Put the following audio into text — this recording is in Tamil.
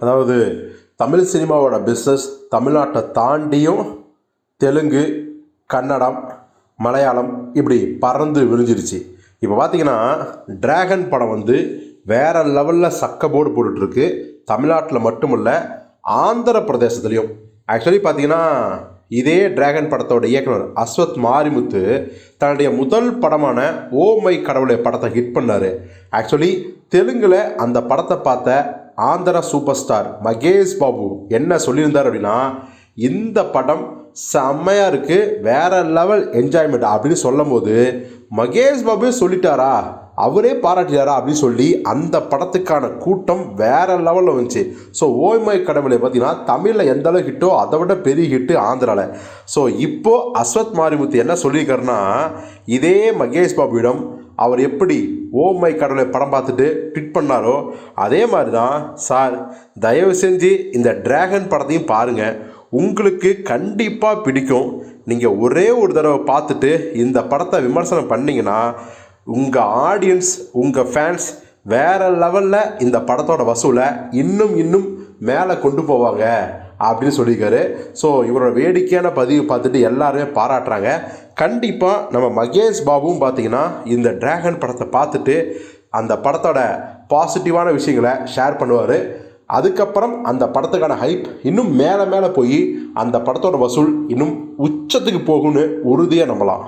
அதாவது தமிழ் சினிமாவோட பிஸ்னஸ் தமிழ்நாட்டை தாண்டியும் தெலுங்கு கன்னடம் மலையாளம் இப்படி பறந்து விரிஞ்சிருச்சு. இப்போ பார்த்தீங்கன்னா டிராகன் படம் வந்து வேற லெவலில் சக்க போர்டு போட்டுட்ருக்கு. தமிழ்நாட்டில் மட்டுமல்ல ஆந்திர பிரதேசத்துலேயும். ஆக்சுவலி பார்த்தீங்கன்னா இதே டிராகன் படத்தோட இயக்குனர் அஸ்வத் மாரிமுத்து தன்னுடைய முதல் படமான ஓ மை கடவுளை படத்தை ஹிட் பண்ணார். ஆக்சுவலி தெலுங்கில் அந்த படத்தை பார்த்த ஆந்திரா சூப்பர் ஸ்டார் மகேஷ் பாபு என்ன சொல்லியிருந்தார் அப்படின்னா இந்த படம் செம்மையாக இருக்குது வேற லெவல் என்ஜாய்மெண்ட் அப்படின்னு சொல்லும் போது மகேஷ் பாபு சொல்லிட்டாரா? அவரே பாராட்டினாரா அப்படின்னு சொல்லி அந்த படத்துக்கான கூட்டம் வேற லெவலில் வந்துச்சு. ஸோ ஓய்மை கடவுளை பார்த்தீங்கன்னா தமிழில் எந்த அளவுக்கு ஹிட்டோ அதை விட பெரிய ஹிட்டு ஆந்திராவில் ஸோ இப்போது அஸ்வத் மாரிமுத்து என்ன சொல்லியிருக்காருன்னா இதே மகேஷ் பாபுவிடம் அவர் எப்படி ஓம் மை கடவுளை படம் பார்த்துட்டு ட்விட் பண்ணாரோ அதே மாதிரி தான் சார் தயவு செஞ்சு இந்த டிராகன் படத்தையும் பாருங்கள் உங்களுக்கு கண்டிப்பாக பிடிக்கும். நீங்கள் ஒரே ஒரு தடவை பார்த்துட்டு இந்த படத்தை விமர்சனம் பண்ணீங்கன்னா உங்கள் ஆடியன்ஸ் உங்கள் ஃபேன்ஸ் வேறு லெவலில் இந்த படத்தோட வசூலை இன்னும் இன்னும் மேலே கொண்டு போவாங்க அப்படின்னு சொல்லியிருக்காரு. ஸோ இவரோட வேடிக்கையான பதிவு பார்த்துட்டு எல்லாருமே பாராட்டுறாங்க. கண்டிப்பாக நம்ம மகேஷ் பாபுவும் பார்த்தீங்கன்னா இந்த டிராகன் படத்தை பார்த்துட்டு அந்த படத்தோட பாசிட்டிவான விஷயங்களை ஷேர் பண்ணுவார். அதுக்கப்புறம் அந்த படத்துக்கான ஹைப் இன்னும் மேலே மேலே போய் அந்த படத்தோட வசூல் இன்னும் உச்சத்துக்கு போகும்னு உறுதியாக நம்பலாம்.